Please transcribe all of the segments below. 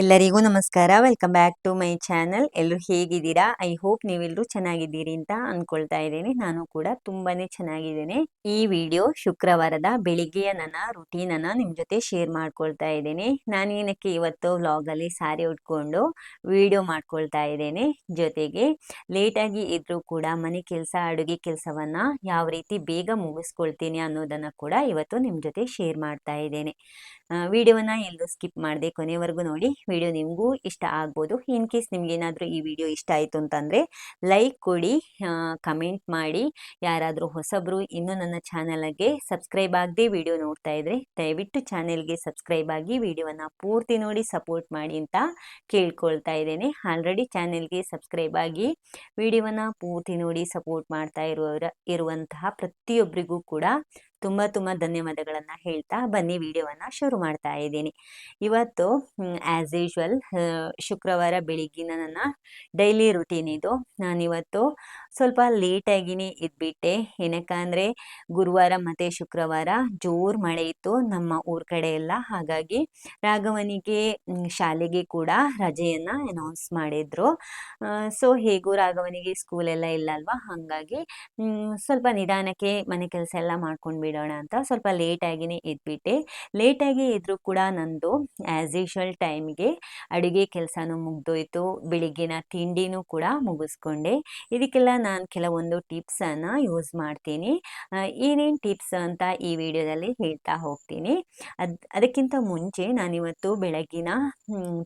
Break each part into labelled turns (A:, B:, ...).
A: ಎಲ್ಲರಿಗೂ ನಮಸ್ಕಾರ. Welcome back to my channel ಎಲ್ಲರೂ ಹೇಗಿದ್ದೀರಾ? ಐ ಹೋಪ್ ನೀವೆಲ್ಲರೂ ಚೆನ್ನಾಗಿದ್ದೀರಿ ಅಂತ ಅನ್ಕೊಳ್ತಾ ಇದ್ದೀನಿ. ನಾನು ಕೂಡ ತುಂಬಾನೇ ಚೆನ್ನಾಗಿದ್ದೇನೆ. ಈ ವಿಡಿಯೋ ಶುಕ್ರವಾರದ ಬೆಳಿಗ್ಗೆಯ ನನ್ನ ರುಟೀನ್ ಅನ್ನ ನಿಮ್ ಜೊತೆ ಶೇರ್ ಮಾಡ್ಕೊಳ್ತಾ ಇದ್ದೇನೆ. ನಾನೇನಕ್ಕೆ ಇವತ್ತು ವ್ಲಾಗಲ್ಲಿ ಸಾರಿ ಉಟ್ಕೊಂಡು ವಿಡಿಯೋ ಮಾಡ್ಕೊಳ್ತಾ ಇದ್ದೇನೆ? ಜೊತೆಗೆ ಲೇಟಾಗಿ ಇದ್ರೂ ಕೂಡ ಮನೆ ಕೆಲಸ, ಅಡುಗೆ ಕೆಲಸವನ್ನ ಯಾವ ರೀತಿ ಬೇಗ ಮುಗಿಸ್ಕೊಳ್ತೀನಿ ಅನ್ನೋದನ್ನ ಕೂಡ ಇವತ್ತು ನಿಮ್ ಜೊತೆ ಶೇರ್ ಮಾಡ್ತಾ ಇದ್ದೇನೆ. ವಿಡಿಯೋನ ಎಲ್ಲೂ ಸ್ಕಿಪ್ ಮಾಡದೆ ಕೊನೆವರೆಗೂ ನೋಡಿ. ವಿಡಿಯೋ ನಿಮಗೂ ಇಷ್ಟ ಆಗ್ಬೋದು. ಇನ್ ಕೇಸ್ ನಿಮ್ಗೆ ಏನಾದರೂ ಈ ವಿಡಿಯೋ ಇಷ್ಟ ಆಯಿತು ಅಂತಂದರೆ, ಲೈಕ್ ಕೊಡಿ ಕಮೆಂಟ್ ಮಾಡಿ. ಯಾರಾದರೂ ಹೊಸಬರು ಇನ್ನೂ ನನ್ನ ಚಾನಲ್ಗೆ ಸಬ್ಸ್ಕ್ರೈಬ್ ಆಗದೆ ವಿಡಿಯೋ ನೋಡ್ತಾ ಇದ್ರೆ, ದಯವಿಟ್ಟು ಚಾನೆಲ್ಗೆ ಸಬ್ಸ್ಕ್ರೈಬ್ ಆಗಿ ವಿಡಿಯೋವನ್ನು ಪೂರ್ತಿ ನೋಡಿ ಸಪೋರ್ಟ್ ಮಾಡಿ ಅಂತ ಕೇಳ್ಕೊಳ್ತಾ ಇದ್ದೇನೆ. ಆಲ್ರೆಡಿ ಚಾನೆಲ್ಗೆ ಸಬ್ಸ್ಕ್ರೈಬ್ ಆಗಿ ವಿಡಿಯೋವನ್ನು ಪೂರ್ತಿ ನೋಡಿ ಸಪೋರ್ಟ್ ಮಾಡ್ತಾ ಇರುವವರ, ಇರುವಂತಹ ಪ್ರತಿಯೊಬ್ಬರಿಗೂ ಕೂಡ ತುಂಬ ತುಂಬ ಧನ್ಯವಾದಗಳನ್ನು ಹೇಳ್ತಾ ಬನ್ನಿ ವಿಡಿಯೋವನ್ನು ಶುರು ಮಾಡ್ತಾ ಇದ್ದೀನಿ. ಇವತ್ತು ಆ್ಯಸ್ ಯೂಶ್ವಲ್ ಶುಕ್ರವಾರ ಬೆಳಿಗ್ಗಿನ ನನ್ನ ಡೈಲಿ ರುಟೀನ್ ಇದು. ನಾನಿವತ್ತು ಸ್ವಲ್ಪ ಲೇಟಾಗಿನೇ ಇದ್ಬಿಟ್ಟೆ ಏನಕ್ಕಂದರೆ ಗುರುವಾರ ಮತ್ತು ಶುಕ್ರವಾರ ಜೋರು ಮಳೆ ಇತ್ತು ನಮ್ಮ ಊರ ಕಡೆ ಎಲ್ಲ. ಹಾಗಾಗಿ ರಾಘವನಿಗೆ ಶಾಲೆಗೆ ಕೂಡ ರಜೆಯನ್ನು ಅನೌನ್ಸ್ ಮಾಡಿದ್ರು. ಸೊ ಹೇಗೂ ರಾಘವನಿಗೆ ಸ್ಕೂಲೆಲ್ಲ ಇಲ್ಲ ಅಲ್ವಾ? ಹಾಗಾಗಿ ಸ್ವಲ್ಪ ನಿಧಾನಕ್ಕೆ ಮನೆ ಕೆಲಸ ಎಲ್ಲ ಮಾಡ್ಕೊಂಡು ಬಿಡೋಣ ಅಂತ ಸ್ವಲ್ಪ ಲೇಟಾಗಿನೇ ಇದ್ಬಿಟ್ಟೆ ಲೇಟಾಗಿ ಇದ್ರೂ ಕೂಡ ನಂದು ಆ್ಯಸ್ ಯೂಶ್ವಲ್ ಟೈಮ್ಗೆ ಅಡುಗೆ ಕೆಲಸನೂ ಮುಗ್ದೋಯ್ತು. ಬೆಳಿಗ್ಗಿನ ತಿಂಡಿನೂ ಕೂಡ ಮುಗಿಸ್ಕೊಂಡೆ. ಇದಕ್ಕೆಲ್ಲ ನಾನು ಕೆಲವೊಂದು ಟಿಪ್ಸನ್ನು ಯೂಸ್ ಮಾಡ್ತೀನಿ. ಏನೇನು ಟಿಪ್ಸ್ ಅಂತ ಈ ವಿಡಿಯೋದಲ್ಲಿ ಹೇಳ್ತಾ ಹೋಗ್ತೀನಿ. ಅದು, ಅದಕ್ಕಿಂತ ಮುಂಚೆ ನಾನಿವತ್ತು ಬೆಳಗ್ಗಿನ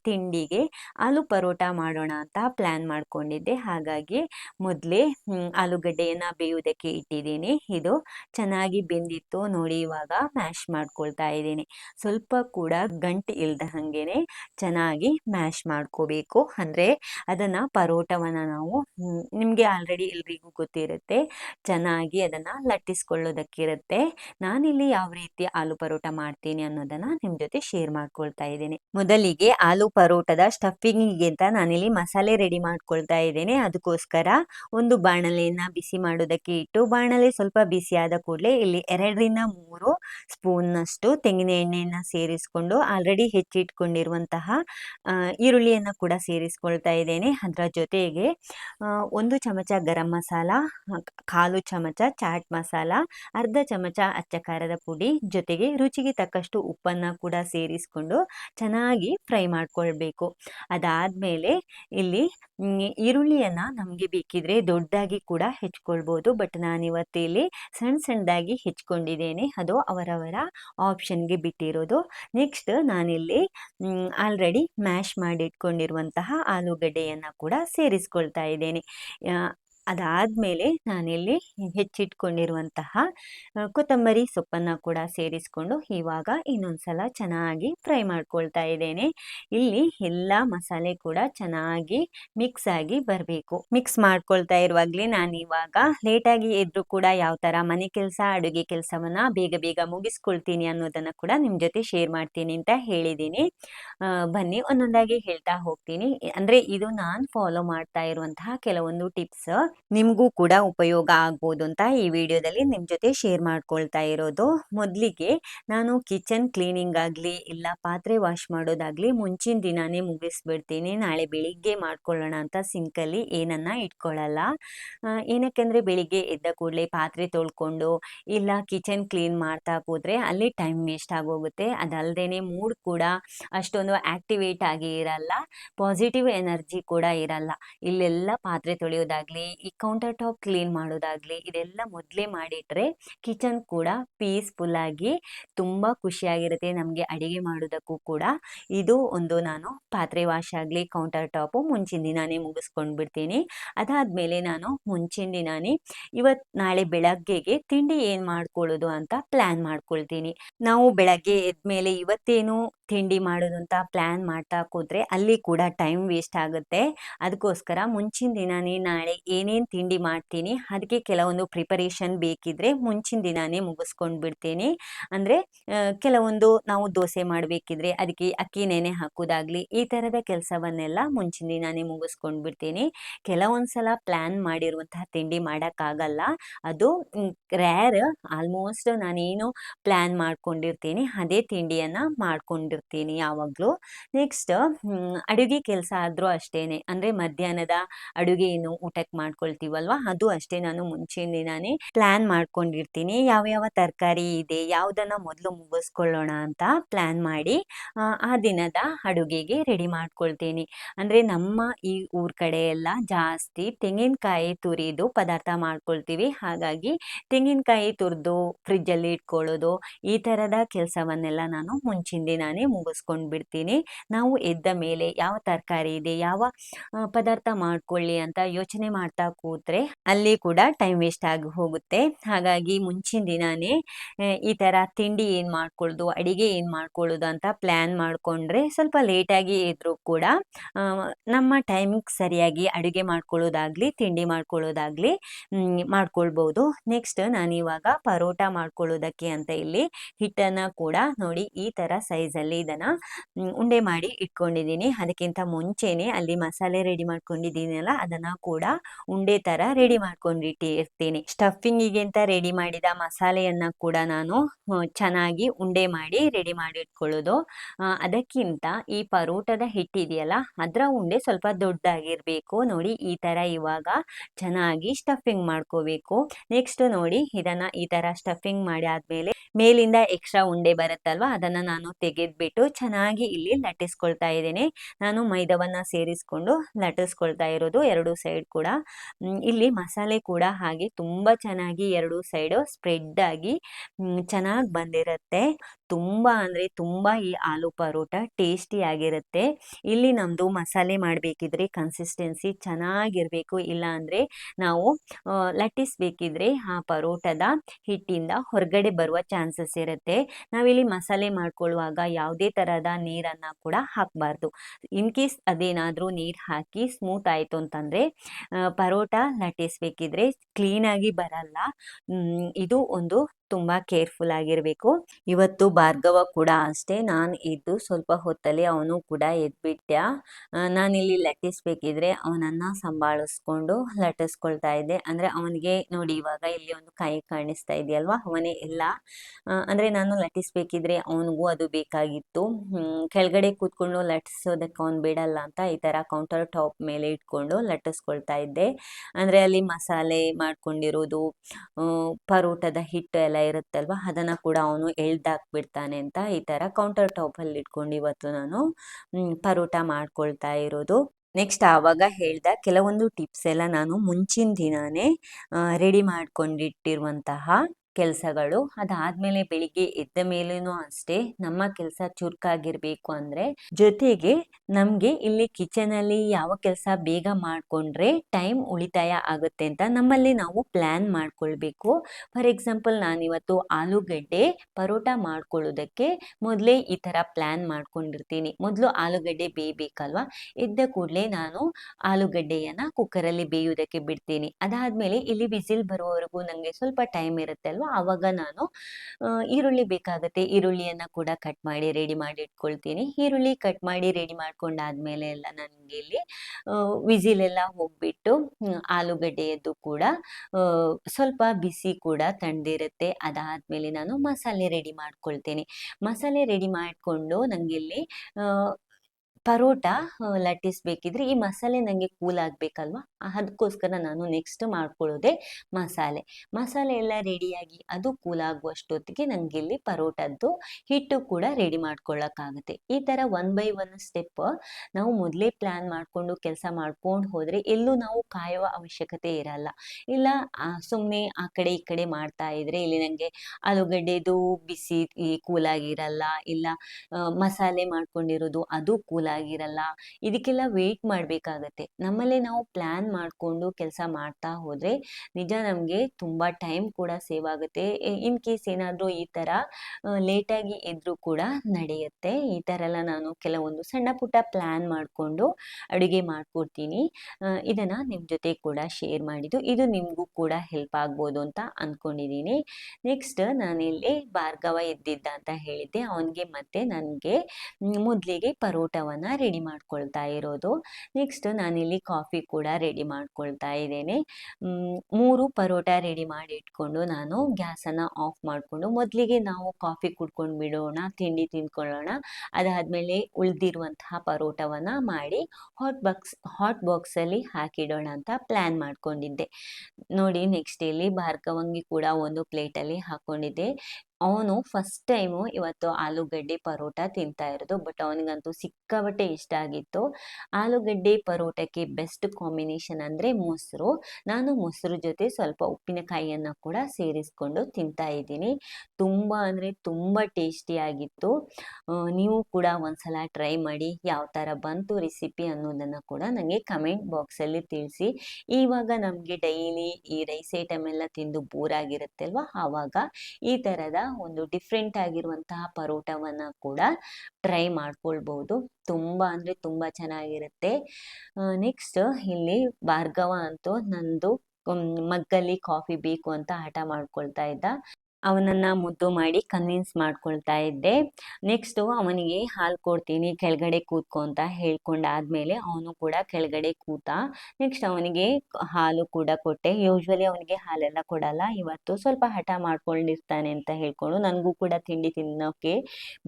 A: ತಿಂಡಿಗೆ ಆಲೂ ಪರೋಟ ಮಾಡೋಣ ಅಂತ ಪ್ಲ್ಯಾನ್ ಮಾಡ್ಕೊಂಡಿದ್ದೆ. ಹಾಗಾಗಿ ಮೊದಲೇ ಆಲೂಗಡ್ಡೆಯನ್ನು ಬೇಯುವುದಕ್ಕೆ ಇಟ್ಟಿದ್ದೀನಿ. ಇದು ಚೆನ್ನಾಗಿ ಬೆಂದಿತ್ತು ನೋಡಿ ಇವಾಗ ಮ್ಯಾಶ್ ಮಾಡ್ಕೊಳ್ತಾ ಇದ್ದೀನಿ. ಸ್ವಲ್ಪ ಕೂಡ ಗಂಟು ಇಲ್ದ ಹಾಗೇನೆ ಚೆನ್ನಾಗಿ ಮ್ಯಾಶ್ ಮಾಡ್ಕೋಬೇಕು. ಅಂದರೆ ಅದನ್ನು ಪರೋಟವನ್ನು ನಾವು ನಿಮಗೆ ಆಲ್ರೆಡಿ ಎಲ್ರಿಗೂ ಗೊತ್ತಿರುತ್ತೆ. ಚೆನ್ನಾಗಿ ಅದನ್ನು ಲಟ್ಟಿಸ್ಕೊಳ್ಳೋದಕ್ಕಿರುತ್ತೆ. ನಾನಿಲ್ಲಿ ಯಾವ ರೀತಿ ಆಲೂ ಪರೋಟ ಮಾಡ್ತೀನಿ ಅನ್ನೋದನ್ನು ನಿಮ್ಮ ಜೊತೆ ಶೇರ್ ಮಾಡ್ಕೊಳ್ತಾ ಇದ್ದೀನಿ. ಮೊದಲಿಗೆ ಆಲೂ ಪರೋಟದ ಸ್ಟಫಿಂಗಿಗೆ ಅಂತ ನಾನಿಲ್ಲಿ ಮಸಾಲೆ ರೆಡಿ ಮಾಡ್ಕೊಳ್ತಾ ಇದ್ದೇನೆ. ಅದಕ್ಕೋಸ್ಕರ ಒಂದು ಬಾಣಲೆಯನ್ನು ಬಿಸಿ ಮಾಡೋದಕ್ಕೆ ಇಟ್ಟು, ಬಾಣಲೆ ಸ್ವಲ್ಪ ಬಿಸಿ ಆದ ಕೂಡಲೇ ಇಲ್ಲಿ ಎರಡರಿಂದ ಮೂರು ಸ್ಪೂನ್ನಷ್ಟು ತೆಂಗಿನ ಎಣ್ಣೆಯನ್ನು ಸೇರಿಸ್ಕೊಂಡು ಆಲ್ರೆಡಿ ಹೆಚ್ಚಿಟ್ಕೊಂಡಿರುವಂತಹ ಈರುಳ್ಳಿಯನ್ನು ಕೂಡ ಸೇರಿಸ್ಕೊಳ್ತಾ ಇದ್ದೇನೆ. ಅದರ ಜೊತೆಗೆ ಒಂದು ಚಮಚ ಗರಂ ಮಸಾಲ, ಕಾಲು ಚಮಚ ಚಾಟ್ ಮಸಾಲ, ಅರ್ಧ ಚಮಚ ಅಚ್ಚ ಖಾರದ ಪುಡಿ, ಜೊತೆಗೆ ರುಚಿಗೆ ತಕ್ಕಷ್ಟು ಉಪ್ಪನ್ನು ಕೂಡ ಸೇರಿಸ್ಕೊಂಡು ಚೆನ್ನಾಗಿ ಫ್ರೈ ಮಾಡಿಕೊಳ್ಬೇಕು. ಅದಾದಮೇಲೆ ಇಲ್ಲಿ ಈರುಳ್ಳಿಯನ್ನು ನಮಗೆ ಬೇಕಿದ್ರೆ ದೊಡ್ಡದಾಗಿ ಕೂಡ ಹೆಚ್ಕೊಳ್ಬೋದು, ಬಟ್ ನಾನಿವತ್ತು ಇಲ್ಲಿ ಸಣ್ಣ ಸಣ್ಣದಾಗಿ ಹೆಚ್ಕೊಂಡಿದ್ದೇನೆ ಅದು ಅವರವರ ಆಪ್ಷನ್ಗೆ ಬಿಟ್ಟಿರೋದು. ನೆಕ್ಸ್ಟ್ ನಾನಿಲ್ಲಿ ಆಲ್ರೆಡಿ ಮ್ಯಾಶ್ ಮಾಡಿಟ್ಕೊಂಡಿರುವಂತಹ ಆಲೂಗಡ್ಡೆಯನ್ನು ಕೂಡ ಸೇರಿಸ್ಕೊಳ್ತಾ ಇದ್ದೇನೆ. ಅದಾದಮೇಲೆ ನಾನಿಲ್ಲಿ ಹೆಚ್ಚಿಟ್ಕೊಂಡಿರುವಂತಹ ಕೊತ್ತಂಬರಿ ಸೊಪ್ಪನ್ನು ಕೂಡ ಸೇರಿಸ್ಕೊಂಡು ಇವಾಗ ಇನ್ನೊಂದು ಸಲ ಚೆನ್ನಾಗಿ ಫ್ರೈ ಮಾಡ್ಕೊಳ್ತಾ ಇದ್ದೇನೆ. ಇಲ್ಲಿ ಎಲ್ಲ ಮಸಾಲೆ ಕೂಡ ಚೆನ್ನಾಗಿ ಮಿಕ್ಸ್ ಆಗಿ ಬರಬೇಕು. ಮಿಕ್ಸ್ ಮಾಡ್ಕೊಳ್ತಾ ಇರುವಾಗಲೇ ನಾನು ಇವಾಗ ಲೇಟಾಗಿ ಎದ್ರೂ ಕೂಡ ಯಾವ ಥರ ಮನೆ ಕೆಲಸ, ಅಡುಗೆ ಕೆಲಸವನ್ನು ಬೇಗ ಬೇಗ ಮುಗಿಸ್ಕೊಳ್ತೀನಿ ಅನ್ನೋದನ್ನು ಕೂಡ ನಿಮ್ಮ ಜೊತೆ ಶೇರ್ ಮಾಡ್ತೀನಿ ಅಂತ ಹೇಳಿದ್ದೀನಿ. ಬನ್ನಿ ಒಂದೊಂದಾಗಿ ಹೇಳ್ತಾ ಹೋಗ್ತೀನಿ. ಅಂದರೆ ಇದು ನಾನು ಫಾಲೋ ಮಾಡ್ತಾ ಇರುವಂತಹ ಕೆಲವೊಂದು ಟಿಪ್ಸ್. ನಿಮಗೂ ಕೂಡ ಉಪಯೋಗ ಆಗ್ಬೋದು ಅಂತ ಈ ವಿಡಿಯೋದಲ್ಲಿ ನಿಮ್ಮ ಜೊತೆ ಶೇರ್ ಮಾಡ್ಕೊಳ್ತಾ ಇರೋದು. ಮೊದಲಿಗೆ ನಾನು ಕಿಚನ್ ಕ್ಲೀನಿಂಗ್ ಆಗಲಿ, ಇಲ್ಲ ಪಾತ್ರೆ ವಾಶ್ ಮಾಡೋದಾಗಲಿ ಮುಂಚಿನ ದಿನಾನೇ ಮುಗಿಸ್ಬಿಡ್ತೀನಿ. ನಾಳೆ ಬೆಳಿಗ್ಗೆ ಮಾಡ್ಕೊಳ್ಳೋಣ ಅಂತ ಸಿಂಕಲ್ಲಿ ಏನನ್ನ ಇಟ್ಕೊಳ್ಳಲ್ಲ ಏನಕ್ಕೆಂದರೆ ಬೆಳಿಗ್ಗೆ ಎದ್ದ ಕೂಡಲೇ ಪಾತ್ರೆ ತೊಳ್ಕೊಂಡು, ಇಲ್ಲ ಕಿಚನ್ ಕ್ಲೀನ್ ಮಾಡ್ತಾ ಕೂತ್ರೆ ಅಲ್ಲಿ ಟೈಮ್ ವೇಸ್ಟ್ ಆಗೋಗುತ್ತೆ. ಅದಲ್ಲದೆ ಮೂಡ್ ಕೂಡ ಅಷ್ಟೊಂದು ಆಕ್ಟಿವೇಟ್ ಆಗಿ ಇರಲ್ಲ. ಪಾಸಿಟಿವ್ ಎನರ್ಜಿ ಕೂಡ ಇರಲ್ಲ. ಇಲ್ಲೆಲ್ಲ ಪಾತ್ರೆ ತೊಳೆಯೋದಾಗ್ಲಿ ಈ ಕೌಂಟರ್ ಟಾಪ್ ಕ್ಲೀನ್ ಮಾಡೋದಾಗ್ಲಿ, ಇದೆಲ್ಲ ಮೊದಲೇ ಮಾಡಿಟ್ರೆ ಕಿಚನ್ ಕೂಡ ಪೀಸ್ಫುಲ್ ಆಗಿ ತುಂಬ ಖುಷಿಯಾಗಿರುತ್ತೆ. ನಮಗೆ ಅಡಿಗೆ ಮಾಡೋದಕ್ಕೂ ಕೂಡ. ಇದು ಒಂದು ನಾನು ಪಾತ್ರೆ ವಾಶ್ ಆಗಲಿ ಕೌಂಟರ್ ಟಾಪು ಮುಂಚಿನ ದಿನಾನೇ ಮುಗಿಸ್ಕೊಂಡು ಬಿಡ್ತೀನಿ ಅದಾದಮೇಲೆ ನಾನು ಮುಂಚಿನ ದಿನಾನೇ ಇವತ್ತು ನಾಳೆ ಬೆಳಗ್ಗೆಗೆ ತಿಂಡಿ ಏನು ಮಾಡ್ಕೊಳ್ಳೋದು ಅಂತ ಪ್ಲ್ಯಾನ್ ಮಾಡ್ಕೊಳ್ತೀನಿ. ನಾವು ಬೆಳಗ್ಗೆ ಎದ್ಮೇಲೆ ಇವತ್ತೇನು ತಿಂಡಿ ಮಾಡೋದು ಅಂತ ಪ್ಲ್ಯಾನ್ ಮಾಡ್ತಾ ಕೂತ್ರೆ ಅಲ್ಲಿ ಕೂಡ ಟೈಮ್ ವೇಸ್ಟ್ ಆಗುತ್ತೆ. ಅದಕ್ಕೋಸ್ಕರ ಮುಂಚಿನ ದಿನಾನೇ ನಾಳೆ ಏನೇ ಏನೇನು ತಿಂಡಿ ಮಾಡ್ತೀನಿ ಅದಕ್ಕೆ ಕೆಲವೊಂದು ಪ್ರಿಪರೇಷನ್ ಬೇಕಿದ್ರೆ ಮುಂಚಿನ ದಿನಾನೇ ಮುಗಿಸ್ಕೊಂಡು ಬಿಡ್ತೀನಿ. ಅಂದರೆ ಕೆಲವೊಂದು ನಾವು ದೋಸೆ ಮಾಡಬೇಕಿದ್ರೆ ಅದಕ್ಕೆ ಅಕ್ಕಿ, ನೆನೆ ಹಾಕೋದಾಗ್ಲಿ ಈ ಥರದ ಕೆಲಸವನ್ನೆಲ್ಲ ಮುಂಚಿನ ದಿನಾನೇ ಮುಗಿಸ್ಕೊಂಡು ಬಿಡ್ತೀನಿ. ಕೆಲವೊಂದು ಸಲ ಪ್ಲ್ಯಾನ್ ಮಾಡಿರುವಂತಹ ತಿಂಡಿ ಮಾಡೋಕ್ಕಾಗಲ್ಲ. ಅದು ರ್ಯಾರ್ ಆಲ್ಮೋಸ್ಟ್ ನಾನೇನು ಪ್ಲ್ಯಾನ್ ಮಾಡ್ಕೊಂಡಿರ್ತೀನಿ, ಅದೇ ತಿಂಡಿಯನ್ನು ಮಾಡ್ಕೊಂಡಿರ್ತೀನಿ ಯಾವಾಗಲೂ. ನೆಕ್ಸ್ಟ್ ಅಡುಗೆ ಕೆಲಸ ಆದರೂ ಅಷ್ಟೇ ಅಂದರೆ ಮಧ್ಯಾಹ್ನದ ಅಡುಗೆಯನ್ನು ಊಟಕ್ಕೆ ಊಟಕ್ಕೆ ಮಾಡ್ಕೊಳ್ತೀವಲ್ವ ಅದು ಅಷ್ಟೇ ನಾನು ಮುಂಚಿನ ದಿನಾನೇ ಪ್ಲಾನ್ ಮಾಡ್ಕೊಂಡಿರ್ತೀನಿ. ಯಾವ ಯಾವ ತರಕಾರಿ ಇದೆ, ಯಾವ್ದನ್ನ ಮೊದಲು ಮುಗಿಸ್ಕೊಳ್ಳೋಣ ಅಂತ ಪ್ಲಾನ್ ಮಾಡಿ, ಆ ದಿನದ ಅಡುಗೆಗೆ ರೆಡಿ ಮಾಡ್ಕೊಳ್ತೀನಿ. ಅಂದರೆ ನಮ್ಮ ಈ ಊರ್ ಕಡೆ ಎಲ್ಲ ಜಾಸ್ತಿ ತೆಂಗಿನಕಾಯಿ ತುರಿದು ಪದಾರ್ಥ ಮಾಡ್ಕೊಳ್ತೀವಿ. ಹಾಗಾಗಿ ತೆಂಗಿನಕಾಯಿ ತುರಿದು ಫ್ರಿಜ್ಜಲ್ಲಿ ಇಟ್ಕೊಳ್ಳೋದು, ಈ ಥರದ ಕೆಲಸವನ್ನೆಲ್ಲ ನಾನು ಮುಂಚಿನ ದಿನಾನೇ ಮುಗಿಸ್ಕೊಂಡು ಬಿಡ್ತೀನಿ ನಾವು ಎದ್ದ ಮೇಲೆ ಯಾವ ತರಕಾರಿ ಇದೆ, ಯಾವ ಪದಾರ್ಥ ಮಾಡ್ಕೊಳ್ಳಿ ಅಂತ ಯೋಚನೆ ಮಾಡ್ತಾ ಕೂತ್ರೆ ಅಲ್ಲಿ ಕೂಡ ಟೈಮ್ ವೇಸ್ಟ್ ಆಗಿ ಹೋಗುತ್ತೆ. ಹಾಗಾಗಿ ಮುಂಚಿನ ದಿನಾನೇ ಈ ತರ ತಿಂಡಿ ಏನು ಮಾಡ್ಕೊಳ್ಳೋದು ಅಡಿಗೆ ಏನು ಮಾಡ್ಕೊಳ್ಳೋದು ಅಂತ ಪ್ಲಾನ್ ಮಾಡ್ಕೊಂಡ್ರೆ ಸ್ವಲ್ಪ ಲೇಟ್ ಆಗಿ ಇದ್ರೂ ಕೂಡ ನಮ್ಮ ಟೈಮಿಗೆ ಸರಿಯಾಗಿ ಅಡುಗೆ ಮಾಡ್ಕೊಳ್ಳೋದಾಗ್ಲಿ ತಿಂಡಿ ಮಾಡ್ಕೊಳ್ಳೋದಾಗ್ಲಿ ಮಾಡ್ಕೊಳ್ಬೋದು. ನೆಕ್ಸ್ಟ್ ನಾನು ಇವಾಗ ಪರೋಟ ಮಾಡ್ಕೊಳ್ಳೋದಕ್ಕೆ ಅಂತ ಇಲ್ಲಿ ಹಿಟ್ಟನ್ನ ಕೂಡ ನೋಡಿ ಈ ಥರ ಅಲ್ಲಿ ಇದನ್ನ ಉಂಡೆ ಮಾಡಿ ಇಟ್ಕೊಂಡಿದ್ದೀನಿ. ಅದಕ್ಕಿಂತ ಮುಂಚೆನೆ ಅಲ್ಲಿ ಮಸಾಲೆ ರೆಡಿ ಮಾಡ್ಕೊಂಡಿದ್ದೀನಲ್ಲ, ಅದನ್ನ ಕೂಡ ಥರ ರೆಡಿ ಮಾಡ್ಕೊಂಡಿಟ್ಟಿರ್ತೀನಿ. ಸ್ಟಫಿಂಗಿಗೆ ಅಂತ ರೆಡಿ ಮಾಡಿದ ಮಸಾಲೆಯನ್ನ ಕೂಡ ನಾನು ಚೆನ್ನಾಗಿ ಉಂಡೆ ಮಾಡಿ ರೆಡಿ ಮಾಡಿ ಇಟ್ಕೊಳ್ಳೋದು ಅದಕ್ಕಿಂತ ಈ ಪರೋಟದ ಹಿಟ್ಟಿದೆಯಲ್ಲ ಅದರ ಉಂಡೆ ಸ್ವಲ್ಪ ದೊಡ್ಡದಾಗಿರ್ಬೇಕು. ನೋಡಿ, ಈ ತರ ಇವಾಗ ಚೆನ್ನಾಗಿ ಸ್ಟಫಿಂಗ್ ಮಾಡ್ಕೋಬೇಕು. ನೆಕ್ಸ್ಟ್ ನೋಡಿ, ಇದನ್ನ ಈ ತರ ಸ್ಟಫಿಂಗ್ ಮಾಡಿ ಆದ್ಮೇಲೆ ಮೇಲಿಂದ ಎಕ್ಸ್ಟ್ರಾ ಉಂಡೆ ಬರುತ್ತಲ್ವಾ, ಅದನ್ನ ನಾನು ತೆಗೆದ್ಬಿಟ್ಟು ಚೆನ್ನಾಗಿ ಇಲ್ಲಿ ಲಟ್ಟಿಸ್ಕೊಳ್ತಾ ಇದ್ದೇನೆ. ನಾನು ಮೈದವನ್ನ ಸೇರಿಸ್ಕೊಂಡು ಲಟ್ಟಿಸ್ಕೊಳ್ತಾ ಇರೋದು ಎರಡು ಸೈಡ್ ಕೂಡ. ಇಲ್ಲಿ ಮಸಾಲೆ ಕೂಡ ಹಾಗೆ ತುಂಬಾ ಚೆನ್ನಾಗಿ ಎರಡು ಸೈಡು ಸ್ಪ್ರೆಡ್ ಆಗಿ ಚೆನ್ನಾಗಿ ಬಂದಿರುತ್ತೆ. ತುಂಬ ಅಂದರೆ ತುಂಬ ಈ ಆಲೂ ಪರೋಟ ಟೇಸ್ಟಿ ಆಗಿರುತ್ತೆ. ಇಲ್ಲಿ ನಮ್ಮದು ಮಸಾಲೆ ಮಾಡಬೇಕಿದ್ರೆ ಕನ್ಸಿಸ್ಟೆನ್ಸಿ ಚೆನ್ನಾಗಿರಬೇಕು. ಇಲ್ಲ ನಾವು ಲಟ್ಟಿಸ್ಬೇಕಿದ್ರೆ ಆ ಪರೋಟದ ಹಿಟ್ಟಿಂದ ಹೊರಗಡೆ ಬರುವ ಚಾನ್ಸಸ್ ಇರುತ್ತೆ. ನಾವಿಲ್ಲಿ ಮಸಾಲೆ ಮಾಡ್ಕೊಳ್ಳುವಾಗ ಯಾವುದೇ ಥರದ ನೀರನ್ನು ಕೂಡ ಹಾಕಬಾರ್ದು. ಇನ್ ಕೇಸ್ ಅದೇನಾದರೂ ನೀರು ಹಾಕಿ ಸ್ಮೂತ್ ಆಯಿತು ಅಂತಂದರೆ ಪರೋಟ ಲಟ್ಟಿಸ್ಬೇಕಿದ್ರೆ ಕ್ಲೀನಾಗಿ ಬರಲ್ಲ. ಇದು ಒಂದು ತುಂಬ ಕೇರ್ಫುಲ್ ಆಗಿರಬೇಕು. ಇವತ್ತು ಭಾರ್ಗವ ಕೂಡ ಅಷ್ಟೇ, ನಾನು ಇದ್ದು ಸ್ವಲ್ಪ ಹೊತ್ತಲ್ಲಿ ಅವನು ಕೂಡ ಎದ್ಬಿಟ್ಟ ನಾನಿಲ್ಲಿ ಲಟ್ಟಿಸ್ಬೇಕಿದ್ರೆ ಅವನನ್ನು ಸಂಭಾಳಿಸ್ಕೊಂಡು ಲಟ್ಟಿಸ್ಕೊಳ್ತಾ ಇದ್ದೆ. ಅಂದರೆ ಅವನಿಗೆ ನೋಡಿ ಇವಾಗ ಇಲ್ಲಿ ಒಂದು ಕೈ ಕಾಣಿಸ್ತಾ ಇದೆಯಲ್ವಾ? ಅವನೇ ಎಲ್ಲ ಅಂದರೆ ನಾನು ಲಟ್ಟಿಸ್ಬೇಕಿದ್ರೆ ಅವನಿಗೂ ಅದು ಬೇಕಾಗಿತ್ತು. ಕೆಳಗಡೆ ಕೂತ್ಕೊಂಡು ಲಟ್ಟಿಸೋದಕ್ಕೆ ಅವ್ನು ಬಿಡಲ್ಲ ಅಂತ ಈ ಥರ ಕೌಂಟರ್ ಟಾಪ್ ಮೇಲೆ ಇಟ್ಕೊಂಡು ಲಟ್ಟಿಸ್ಕೊಳ್ತಾ ಇದ್ದೆ. ಅಂದರೆ ಅಲ್ಲಿ ಮಸಾಲೆ ಮಾಡ್ಕೊಂಡಿರೋದು ಪರೋಟದ ಹಿಟ್ಟು ಇರುತ್ತಲ್ವ? ಅದನ್ನು ಕೂಡ ಅವನು ಎಳ್ದಾಕ್ಬಿಡ್ತಾನೆ ಅಂತ ಈ ಥರ ಕೌಂಟರ್ ಟಾಪಲ್ಲಿ ಇಟ್ಕೊಂಡು ಇವತ್ತು ನಾನು ಪರೋಟ ಮಾಡ್ಕೊಳ್ತಾ ಇರೋದು. ನೆಕ್ಸ್ಟ್ ಆವಾಗ ಹೇಳ್ದ ಕೆಲವೊಂದು ಟಿಪ್ಸ್ ಎಲ್ಲ ನಾನು ಮುಂಚಿನ ದಿನಾನೇ ರೆಡಿ ಮಾಡ್ಕೊಂಡಿಟ್ಟಿರುವಂತಹ ಕೆಲಸಗಳು ಅದಾದ್ಮೇಲೆ ಬೆಳಿಗ್ಗೆ ಎದ್ದ ಮೇಲೇನೂ ಅಷ್ಟೇ ನಮ್ಮ ಕೆಲಸ ಚುರುಕಾಗಿರ್ಬೇಕು ಅಂದ್ರೆ ಜೊತೆಗೆ ನಮ್ಗೆ ಇಲ್ಲಿ ಕಿಚನ್ ಅಲ್ಲಿ ಯಾವ ಕೆಲಸ ಬೇಗ ಮಾಡ್ಕೊಂಡ್ರೆ ಟೈಮ್ ಉಳಿತಾಯ ಆಗುತ್ತೆ ಅಂತ ನಮ್ಮಲ್ಲಿ ನಾವು ಪ್ಲಾನ್ ಮಾಡ್ಕೊಳ್ಬೇಕು. ಫಾರ್ ಎಕ್ಸಾಂಪಲ್ ನಾನಿವತ್ತು ಆಲೂಗಡ್ಡೆ ಪರೋಟ ಮಾಡ್ಕೊಳ್ಳೋದಕ್ಕೆ ಮೊದಲೇ ಈ ತರ ಪ್ಲಾನ್ ಮಾಡ್ಕೊಂಡಿರ್ತೀನಿ. ಮೊದಲು ಆಲೂಗಡ್ಡೆ ಬೇಯಬೇಕಲ್ವಾ? ಇದ್ದ ಕೂಡಲೇ ನಾನು ಆಲೂಗಡ್ಡೆಯನ್ನ ಕುಕ್ಕರಲ್ಲಿ ಬೇಯುವುದಕ್ಕೆ ಬಿಡ್ತೀನಿ. ಅದಾದ್ಮೇಲೆ ಇಲ್ಲಿ ವಿಸಿಲ್ ಬರುವವರೆಗೂ ನನಗೆ ಸ್ವಲ್ಪ ಟೈಮ್ ಇರುತ್ತೆ ಆವಾಗ ನಾನು ಈರುಳ್ಳಿ ಬೇಕಾಗುತ್ತೆ. ಈರುಳ್ಳಿಯನ್ನ ಕೂಡ ಕಟ್ ಮಾಡಿ ರೆಡಿ ಮಾಡಿ ಇಟ್ಕೊಳ್ತೀನಿ. ಈರುಳ್ಳಿ ಕಟ್ ಮಾಡಿ ರೆಡಿ ಮಾಡ್ಕೊಂಡಾದ್ಮೇಲೆ ಎಲ್ಲ ನನಗೆ ಇಲ್ಲಿ ವಿಸಿಲೆಲ್ಲ ಹೋಗ್ಬಿಟ್ಟು ಆಲೂಗಡ್ಡೆಯದ್ದು ಕೂಡ ಸ್ವಲ್ಪ ಬಿಸಿ ಕೂಡ ತಣ್ದಿರುತ್ತೆ ಅದಾದ್ಮೇಲೆ ನಾನು ಮಸಾಲೆ ರೆಡಿ ಮಾಡ್ಕೊಳ್ತೇನೆ. ಮಸಾಲೆ ರೆಡಿ ಮಾಡಿಕೊಂಡು ನನಗೆ ಇಲ್ಲಿ ಪರೋಟ ಲಟ್ಟಿಸ್ ಬೇಕಿದ್ರೆ ಈ ಮಸಾಲೆ ನನಗೆ ಕೂಲ್ ಆಗ್ಬೇಕಲ್ವಾ? ಅದಕ್ಕೋಸ್ಕರ ನಾನು ನೆಕ್ಸ್ಟ್ ಮಾಡ್ಕೊಳ್ಳೋದೆ ಮಸಾಲೆ. ಮಸಾಲೆ ಎಲ್ಲ ರೆಡಿಯಾಗಿ ಅದು ಕೂಲ್ ಆಗುವಷ್ಟೊತ್ತಿಗೆ ನನಗೆ ಇಲ್ಲಿ ಪರೋಟದ್ದು ಹಿಟ್ಟು ಕೂಡ ರೆಡಿ ಮಾಡ್ಕೊಳ್ಳೋಕ್ಕಾಗುತ್ತೆ. ಈ ಥರ ಒನ್ ಬೈ ಒನ್ ಸ್ಟೆಪ್ ನಾವು ಮೊದಲೇ ಪ್ಲ್ಯಾನ್ ಮಾಡಿಕೊಂಡು ಕೆಲಸ ಮಾಡ್ಕೊಂಡು ಹೋದರೆ ಎಲ್ಲೂ ನಾವು ಕಾಯುವ ಅವಶ್ಯಕತೆ ಇರಲ್ಲ. ಇಲ್ಲ ಸುಮ್ಮನೆ ಆ ಕಡೆ ಈ ಕಡೆ ಮಾಡ್ತಾ ಇದ್ರೆ ಇಲ್ಲಿ ನನಗೆ ಆಲೂಗಡ್ಡೆದು ಬಿಸಿ ಕೂಲಾಗಿರಲ್ಲ ಇಲ್ಲ ಮಸಾಲೆ ಮಾಡ್ಕೊಂಡಿರೋದು ಅದು ಕೂಲ್ ಆಗಿರಲ್ಲ, ಇದಕ್ಕೆಲ್ಲ ವೇಟ್ ಮಾಡಬೇಕಾಗತ್ತೆ. ನಮ್ಮಲ್ಲೇ ನಾವು ಪ್ಲ್ಯಾನ್ ಮಾಡಿಕೊಂಡು ಕೆಲಸ ಮಾಡ್ತಾ ಹೋದರೆ ನಿಜ ನಮಗೆ ತುಂಬ ಟೈಮ್ ಕೂಡ ಸೇವ್ ಆಗುತ್ತೆ. ಇನ್ ಕೇಸ್ ಏನಾದರೂ ಈ ಥರ ಲೇಟಾಗಿ ಎದ್ರೂ ಕೂಡ ನಡೆಯುತ್ತೆ. ಈ ಥರ ಎಲ್ಲ ನಾನು ಕೆಲವೊಂದು ಸಣ್ಣ ಪುಟ್ಟ ಪ್ಲ್ಯಾನ್ ಮಾಡಿಕೊಂಡು ಅಡುಗೆ ಮಾಡಿಕೊಡ್ತೀನಿ. ಇದನ್ನು ನಿಮ್ಮ ಜೊತೆ ಕೂಡ ಶೇರ್ ಮಾಡಿದ್ದು. ಇದು ನಿಮಗೂ ಕೂಡ ಹೆಲ್ಪ್ ಆಗ್ಬೋದು ಅಂತ ಅಂದ್ಕೊಂಡಿದ್ದೀನಿ ನೆಕ್ಸ್ಟ್ ನಾನಿಲ್ಲಿ ಭಾರ್ಗವ ಎದ್ದಿದ್ದ ಅಂತ ಹೇಳಿದ್ದೆ. ಅವನಿಗೆ ಮತ್ತೆ ನನಗೆ, ಮೊದಲಿಗೆ ಪರೋಟವನ್ನು ರೆಡಿ ಮಾಡ್ಕೊಳ್ತಾ ಇರೋದು. ನೆಕ್ಸ್ಟ್ ನಾನಿಲ್ಲಿ ಕಾಫಿ ಕೂಡ ರೆಡಿ ಮಾಡ್ಕೊಳ್ತಾ ಇದ್ದೇನೆ. ಮೂರು ಪರೋಟ ರೆಡಿ ಮಾಡಿ ಇಟ್ಕೊಂಡು ನಾನು ಗ್ಯಾಸನ್ನು ಆಫ್ ಮಾಡಿಕೊಂಡು ಮೊದಲಿಗೆ ನಾವು ಕಾಫಿ ಕುಡ್ಕೊಂಡು ಬಿಡೋಣ, ತಿಂಡಿ ತಿಂದ್ಕೊಳ್ಳೋಣ. ಅದಾದಮೇಲೆ ಉಳಿದಿರುವಂತಹ ಪರೋಟವನ್ನು ಮಾಡಿ ಹಾಟ್ ಬಾಕ್ಸ್ ಹಾಟ್ ಬಾಕ್ಸಲ್ಲಿ ಹಾಕಿಡೋಣ ಅಂತ ಪ್ಲ್ಯಾನ್ ಮಾಡ್ಕೊಂಡಿದ್ದೆ. ನೋಡಿ ನೆಕ್ಸ್ಟ್ ಇಲ್ಲಿ ಭಾರ್ಗವಂಗಿ ಕೂಡ ಒಂದು ಪ್ಲೇಟಲ್ಲಿ ಹಾಕ್ಕೊಂಡಿದ್ದೆ ಅವನು ಫಸ್ಟ್ ಟೈಮು ಇವತ್ತು ಆಲೂಗಡ್ಡೆ ಪರೋಟ ತಿಂತಾ ಇರೋದು ಬಟ್ ಅವನಿಗಂತೂ ಸಿಕ್ಕಾಬಟ್ಟೆ ಇಷ್ಟ ಆಗಿತ್ತು. ಆಲೂಗಡ್ಡೆ ಪರೋಟಕ್ಕೆ ಬೆಸ್ಟ್ ಕಾಂಬಿನೇಷನ್ ಅಂದರೆ ಮೊಸರು. ನಾನು ಮೊಸರು ಜೊತೆ ಸ್ವಲ್ಪ ಉಪ್ಪಿನಕಾಯಿಯನ್ನು ಕೂಡ ಸೇರಿಸ್ಕೊಂಡು ತಿಂತಾ ಇದ್ದೀನಿ. ತುಂಬ ಅಂದರೆ ತುಂಬ ಟೇಸ್ಟಿಯಾಗಿತ್ತು ನೀವು ಕೂಡ ಒಂದ್ಸಲ ಟ್ರೈ ಮಾಡಿ ಯಾವ ಥರ ಬಂತು ರೆಸಿಪಿ ಅನ್ನೋದನ್ನು ಕೂಡ ನನಗೆ ಕಮೆಂಟ್ ಬಾಕ್ಸಲ್ಲಿ ತಿಳಿಸಿ. ಇವಾಗ ನಮಗೆ ಡೈಲಿ ಈ ರೈಸ್ ಐಟಮ್ ಎಲ್ಲ ತಿಂದು ಬೋರ್ ಆಗಿರುತ್ತಲ್ವ? ಆವಾಗ ಈ ಥರದ ಒಂದು ಡಿಫ್ರೆಂಟ್ ಆಗಿರುವಂತಹ ಪರೋಟವನ್ನ ಕೂಡ ಟ್ರೈ ಮಾಡ್ಕೊಳ್ಬಹುದು ತುಂಬಾ ಅಂದ್ರೆ ತುಂಬಾ ಚೆನ್ನಾಗಿರುತ್ತೆ. ನೆಕ್ಸ್ಟ್ ಇಲ್ಲಿ ಭಾರ್ಗವ ಅಂತೂ ನಂದು ಮಗ್ಗಲ್ಲಿ ಕಾಫಿ ಬೇಕು ಅಂತ ಹಠ ಮಾಡ್ಕೊಳ್ತಾ ಇದ್ದ. ಅವನನ್ನ ಮುದ್ದು ಮಾಡಿ ಕನ್ವಿನ್ಸ್ ಮಾಡ್ಕೊಳ್ತಾ ಇದ್ದೆ. ನೆಕ್ಸ್ಟು ಅವನಿಗೆ ಹಾಲು ಕೊಡ್ತೀನಿ, ಕೆಳಗಡೆ ಕೂತ್ಕೊ ಅಂತ ಹೇಳ್ಕೊಂಡಾದ್ಮೇಲೆ ಅವನು ಕೂಡ ಕೆಳಗಡೆ ಕೂತ ನೆಕ್ಸ್ಟ್ ಅವನಿಗೆ ಹಾಲು ಕೂಡ ಕೊಟ್ಟೆ. ಯೂಶ್ವಲಿ ಅವನಿಗೆ ಹಾಲೆಲ್ಲ ಕೊಡಲ್ಲ. ಇವತ್ತು ಸ್ವಲ್ಪ ಹಠ ಮಾಡ್ಕೊಂಡಿರ್ತಾನೆ ಅಂತ ಹೇಳ್ಕೊಂಡು ನನಗೂ ಕೂಡ ತಿಂಡಿ ತಿನ್ನೋಕೆ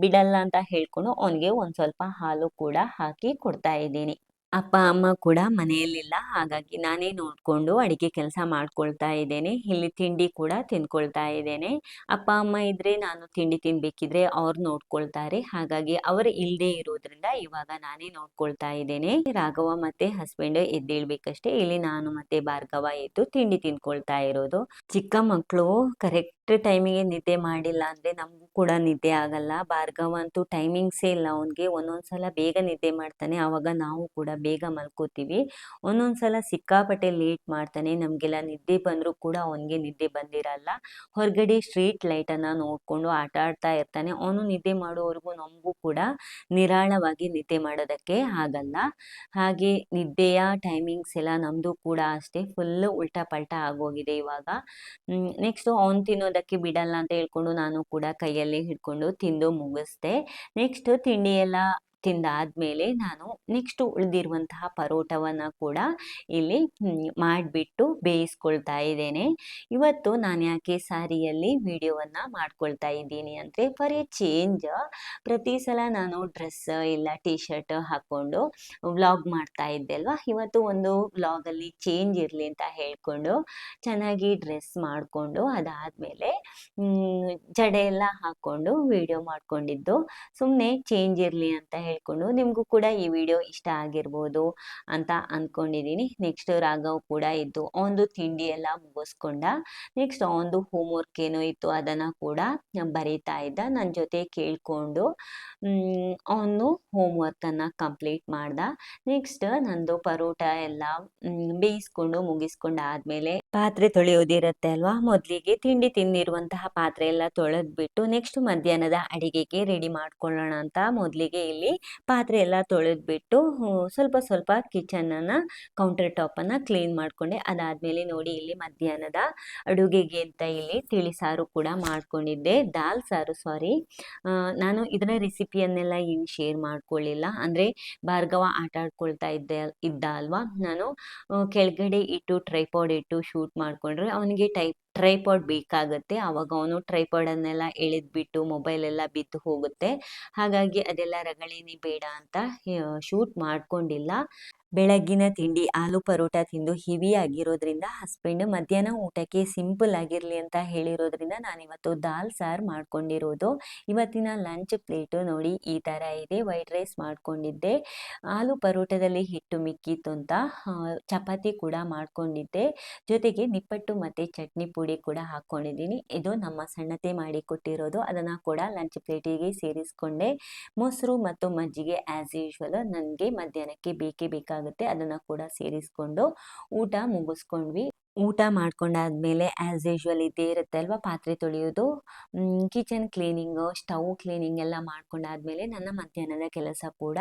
A: ಬಿಡಲ್ಲ ಅಂತ ಹೇಳ್ಕೊಂಡು ಅವನಿಗೆ ಒಂದು ಸ್ವಲ್ಪ ಹಾಲು ಕೂಡ ಹಾಕಿ ಕೊಡ್ತಾ ಇದ್ದೀನಿ. ಅಪ್ಪ, ಅಮ್ಮ ಕೂಡ ಮನೆಯಲ್ಲಿಲ್ಲ. ಹಾಗಾಗಿ ನಾನೇ ನೋಡಿಕೊಂಡು ಅಡಿಗೆ ಕೆಲಸ ಮಾಡ್ಕೊಳ್ತಾ ಇದ್ದೇನೆ. ಇಲ್ಲಿ ತಿಂಡಿ ಕೂಡ ತಿನ್ಕೊಳ್ತಾ ಇದ್ದೇನೆ. ಅಪ್ಪ, ಅಮ್ಮ ಇದ್ರೆ ನಾನು ತಿಂಡಿ ತಿನ್ಬೇಕಿದ್ರೆ ಅವ್ರು ನೋಡ್ಕೊಳ್ತಾರೆ. ಹಾಗಾಗಿ ಅವರು ಇಲ್ಲದೆ ಇರೋದ್ರಿಂದ ಇವಾಗ ನಾನೇ ನೋಡ್ಕೊಳ್ತಾ ಇದ್ದೇನೆ. ರಾಘವ ಮತ್ತೆ ಹಸ್ಬೆಂಡ್ ಎದ್ದೇಳ್ಬೇಕಷ್ಟೇ. ಇಲ್ಲಿ ನಾನು ಮತ್ತೆ ಭಾರ್ಗವ ಎದ್ದು ತಿಂಡಿ ತಿನ್ಕೊಳ್ತಾ ಇರೋದು. ಚಿಕ್ಕ ಮಕ್ಕಳು ಕರೆಕ್ಟ್ ಟೈಮಿಗೆ ನಿದ್ದೆ ಮಾಡಿಲ್ಲ ಅಂದ್ರೆ ನಮಗೂ ಕೂಡ ನಿದ್ದೆ ಆಗಲ್ಲ. ಭಾರ್ಗವ ಅಂತೂ ಟೈಮಿಂಗ್ಸೇ ಇಲ್ಲ ಅವನಿಗೆ. ಒಂದೊಂದ್ಸಲ ಬೇಗ ನಿದ್ದೆ ಮಾಡ್ತಾನೆ. ಆವಾಗ ನಾವು ಕೂಡ ಬೇಗ ಮಲ್ಕೋತೀವಿ. ಒಂದೊಂದ್ಸಲ ಸಿಕ್ಕಾಪಟ್ಟೆ ಲೇಟ್ ಮಾಡ್ತಾನೆ. ನಮಗೆಲ್ಲ ನಿದ್ದೆ ಬಂದರೂ ಕೂಡ ಅವನಿಗೆ ನಿದ್ದೆ ಬಂದಿರಲ್ಲ. ಹೊರಗಡೆ ಸ್ಟ್ರೀಟ್ ಲೈಟನ್ನು ನೋಡಿಕೊಂಡು ಆಟ ಆಡ್ತಾ ಇರ್ತಾನೆ. ಅವನು ನಿದ್ದೆ ಮಾಡೋವರೆಗೂ ನಮಗೂ ಕೂಡ ನಿರಾಳವಾಗಿ ನಿದ್ದೆ ಮಾಡೋದಕ್ಕೆ ಆಗಲ್ಲ. ಹಾಗೆ ನಿದ್ದೆಯ ಟೈಮಿಂಗ್ಸ್ ಎಲ್ಲ ನಮ್ಮದು ಕೂಡ ಅಷ್ಟೇ. ಫುಲ್ ಉಲ್ಟಾ ಪಲ್ಟಾ ಆಗೋಗಿದೆ ಇವಾಗ. ನೆಕ್ಸ್ಟು ಅವ್ನು ತಿನ್ನೋದಕ್ಕೆ ಬಿಡಲ್ಲ ಅಂತ ಹೇಳ್ಕೊಂಡು ನಾನು ಕೂಡ ಕೈಯಲ್ಲಿ ಹಿಡ್ಕೊಂಡು ತಿಂದು ಮುಗಿಸ್ದೆ. ನೆಕ್ಸ್ಟ್ ತಿಂಡಿ ಎಲ್ಲ ತಿಂದಾದ್ಮೇಲೆ ನಾನು ನೆಕ್ಸ್ಟ್ ಉಳಿದಿರುವಂತಹ ಪರೋಟವನ್ನು ಕೂಡ ಇಲ್ಲಿ ಮಾಡಿಬಿಟ್ಟು ಬೇಯಿಸ್ಕೊಳ್ತಾ ಇದ್ದೇನೆ. ಇವತ್ತು ನಾನು ಯಾಕೆ ಸಾರಿಯಲ್ಲಿ ವಿಡಿಯೋವನ್ನು ಮಾಡ್ಕೊಳ್ತಾ ಇದ್ದೀನಿ ಅಂದರೆ ಫಾರ್ ಎ ಚೇಂಜ್ ಪ್ರತಿ ಸಲ ನಾನು ಡ್ರೆಸ್ ಇಲ್ಲ ಟಿ ಶರ್ಟ್ ಹಾಕ್ಕೊಂಡು ವ್ಲಾಗ್ ಮಾಡ್ತಾ ಇದ್ದೆ ಅಲ್ವಾ? ಇವತ್ತು ಒಂದು ವ್ಲಾಗಲ್ಲಿ ಚೇಂಜ್ ಇರಲಿ ಅಂತ ಹೇಳ್ಕೊಂಡು ಚೆನ್ನಾಗಿ ಡ್ರೆಸ್ ಮಾಡಿಕೊಂಡು ಅದಾದಮೇಲೆ ಜಡೆ ಎಲ್ಲ ಹಾಕ್ಕೊಂಡು ವಿಡಿಯೋ ಮಾಡ್ಕೊಂಡಿದ್ದು. ಸುಮ್ಮನೆ ಚೇಂಜ್ ಇರಲಿ ಅಂತ ಹೇಳ್ಕೊಂಡು ನಿಮಗೂ ಕೂಡ ಈ ವಿಡಿಯೋ ಇಷ್ಟ ಆಗಿರ್ಬೋದು ಅಂತ ಅಂದ್ಕೊಂಡಿದ್ದೀನಿ ನೆಕ್ಸ್ಟ್ ರಾಘವ್ ಕೂಡ ಇದ್ದು ಒಂದು ತಿಂಡಿ ಎಲ್ಲ ಮುಗಿಸ್ಕೊಂಡ ನೆಕ್ಸ್ಟ್ ಒಂದು ಹೋಮ್ ವರ್ಕ್ ಏನೋ ಇತ್ತು ಅದನ್ನು ಕೂಡ ಬರೀತಾ ಇದ್ದ. ನನ್ನ ಜೊತೆ ಕೇಳಿಕೊಂಡು ಅವನು ಹೋಮ್ ವರ್ಕನ್ನು ಕಂಪ್ಲೀಟ್ ಮಾಡ್ದ. ನೆಕ್ಸ್ಟ್ ನಂದು ಪರೋಟ ಎಲ್ಲ ಬೇಯಿಸ್ಕೊಂಡು ಮುಗಿಸ್ಕೊಂಡು ಆದಮೇಲೆ ಪಾತ್ರೆ ತೊಳೆಯೋದಿರುತ್ತೆ ಅಲ್ವಾ? ಮೊದಲಿಗೆ ತಿಂಡಿ ತಿಂದಿರುವಂತಹ ಪಾತ್ರೆ ಎಲ್ಲ ತೊಳೆದ್ಬಿಟ್ಟು ನೆಕ್ಸ್ಟ್ ಮಧ್ಯಾಹ್ನದ ಅಡಿಗೆಗೆ ರೆಡಿ ಮಾಡ್ಕೊಳ್ಳೋಣ ಅಂತ ಮೊದಲಿಗೆ ಇಲ್ಲಿ ಪಾತ್ರೆ ಎಲ್ಲ ತೊಳೆದ್ಬಿಟ್ಟು ಸ್ವಲ್ಪ ಸ್ವಲ್ಪ ಕಿಚನನ್ನು ಕೌಂಟರ್ ಟಾಪನ್ನು ಕ್ಲೀನ್ ಮಾಡಿಕೊಂಡೆ. ಅದಾದಮೇಲೆ ನೋಡಿ ಇಲ್ಲಿ ಮಧ್ಯಾಹ್ನದ ಅಡುಗೆಗೆ ಅಂತ ಇಲ್ಲಿ ತಿಳಿ ಸಾರು ಕೂಡ ಮಾಡ್ಕೊಂಡಿದ್ದೆ. ದಾಲ್ ಸಾರು ಸಾರಿ ನಾನು ಇದರ ರೆಸಿಪಿಯನ್ನೆಲ್ಲ ಏನು ಶೇರ್ ಮಾಡ್ಕೊಳ್ಳಿಲ್ಲ. ಅಂದರೆ ಭಾರ್ಗವ ಆಟ ಆಡ್ಕೊಳ್ತಾ ಇದ್ದೆ, ಇದ್ದ ಅಲ್ವಾ? ನಾನು ಕೆಳಗಡೆ ಇಟ್ಟು ಟ್ರೈಪಾಡ್ ಇಟ್ಟು ಶೂಟ್ ಮಾಡಿಕೊಂಡ್ರೆ ಅವನಿಗೆ ಟೈ ಟ್ರೈಪಾಡ್ ಬೇಕಾಗುತ್ತೆ. ಆವಾಗ ಅವನು ಟ್ರೈಪಾಡನ್ನೆಲ್ಲ ಎಳೆದ್ಬಿಟ್ಟು ಮೊಬೈಲ್ ಎಲ್ಲ ಬಿದ್ದು ಹೋಗುತ್ತೆ. ಹಾಗಾಗಿ ಅದೆಲ್ಲ ರಗಳೇನಿ ಬೇಡ ಅಂತ ಶೂಟ್ ಮಾಡ್ಕೊಂಡಿಲ್ಲ. ಬೆಳಗ್ಗಿನ ತಿಂಡಿ, ಆಲೂ ಪರೋಟ ತಿಂದು ಹಿವಿ ಆಗಿರೋದ್ರಿಂದ ಹಸ್ಬೆಂಡ್ ಮಧ್ಯಾಹ್ನ ಊಟಕ್ಕೆ ಸಿಂಪಲ್ ಆಗಿರಲಿ ಅಂತ ಹೇಳಿರೋದ್ರಿಂದ ನಾನಿವತ್ತು ದಾಲ್ ಸಾರು ಮಾಡ್ಕೊಂಡಿರೋದು. ಇವತ್ತಿನ ಲಂಚ್ ಪ್ಲೇಟು ನೋಡಿ ಈ ಥರ ಇದೆ. ವೈಟ್ ರೈಸ್ ಮಾಡ್ಕೊಂಡಿದ್ದೆ. ಆಲೂ ಪರೋಟದಲ್ಲಿ ಹಿಟ್ಟು ಮಿಕ್ಕಿತ್ತು ಅಂತ ಚಪಾತಿ ಕೂಡ ಮಾಡ್ಕೊಂಡಿದ್ದೆ. ಜೊತೆಗೆ ನಿಪ್ಪಟ್ಟು ಮತ್ತು ಚಟ್ನಿ ಪುಡಿ ಕೂಡ ಹಾಕ್ಕೊಂಡಿದ್ದೀನಿ ಇದು ನಮ್ಮ ಸಣ್ಣತೆ ಮಾಡಿ ಕೊಟ್ಟಿರೋದು. ಅದನ್ನು ಕೂಡ ಲಂಚ್ ಪ್ಲೇಟಿಗೆ ಸೇರಿಸ್ಕೊಂಡೆ. ಮೊಸರು ಮತ್ತು ಮಜ್ಜಿಗೆ ಆ್ಯಸ್ ಯೂಶ್ವಲ್ ನನಗೆ ಮಧ್ಯಾಹ್ನಕ್ಕೆ ಬೇಕೇ ಬೇಕಾಗುತ್ತೆ. ಅದನ್ನು ಕೂಡ ಸೇರಿಸ್ಕೊಂಡು ಊಟ ಮುಗಿಸ್ಕೊಂಡ್ವಿ. ಊಟ ಮಾಡ್ಕೊಂಡಾದ್ಮೇಲೆ ಆ್ಯಸ್ ಯೂಶ್ವಲ್ ಇದ್ದೇ ಇರುತ್ತೆ ಅಲ್ವಾ ಪಾತ್ರೆ ತೊಳೆಯೋದು. ಕಿಚನ್ ಕ್ಲೀನಿಂಗು ಸ್ಟವ್ ಕ್ಲೀನಿಂಗ್ ಎಲ್ಲ ಮಾಡ್ಕೊಂಡಾದ್ಮೇಲೆ ನನ್ನ ಮಧ್ಯಾಹ್ನದ ಕೆಲಸ ಕೂಡ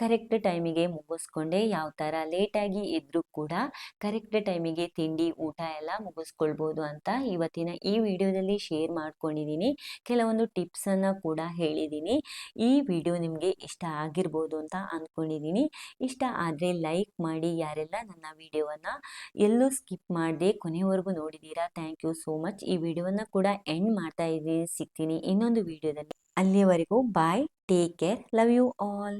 A: ಕರೆಕ್ಟ್ ಟೈಮಿಗೆ ಮುಗಿಸ್ಕೊಂಡೆ. ಯಾವ ಥರ ಲೇಟಾಗಿ ಇದ್ದರೂ ಕೂಡ ಕರೆಕ್ಟ್ ಟೈಮಿಗೆ ತಿಂಡಿ, ಊಟ ಎಲ್ಲ ಮುಗಿಸ್ಕೊಳ್ಬೋದು ಅಂತ ಇವತ್ತಿನ ಈ ವಿಡಿಯೋದಲ್ಲಿ ಶೇರ್ ಮಾಡ್ಕೊಂಡಿದ್ದೀನಿ ಕೆಲವೊಂದು ಟಿಪ್ಸನ್ನು ಕೂಡ ಹೇಳಿದ್ದೀನಿ ಈ ವಿಡಿಯೋ ನಿಮಗೆ ಇಷ್ಟ ಆಗಿರ್ಬೋದು ಅಂತ ಅಂದ್ಕೊಂಡಿದ್ದೀನಿ ಇಷ್ಟ ಆದರೆ ಲೈಕ್ ಮಾಡಿ ಯಾರೆಲ್ಲ ನನ್ನ ವಿಡಿಯೋವನ್ನು ಎಲ್ಲೂ ಸ್ಕಿಪ್ ಮಾಡದೆ ಕೊನೆವರೆಗೂ ನೋಡಿದ್ದೀರಾ? ಥ್ಯಾಂಕ್ ಯು ಸೋ ಮಚ್ ಈ ವಿಡಿಯೋವನ್ನು ಕೂಡ ಎಂಡ್ ಮಾಡ್ತಾ ಇದ್ದೀನಿ ಸಿಗ್ತೀನಿ ಇನ್ನೊಂದು ವಿಡಿಯೋದಲ್ಲಿ. ಅಲ್ಲಿಯವರೆಗೂ bye take care love you all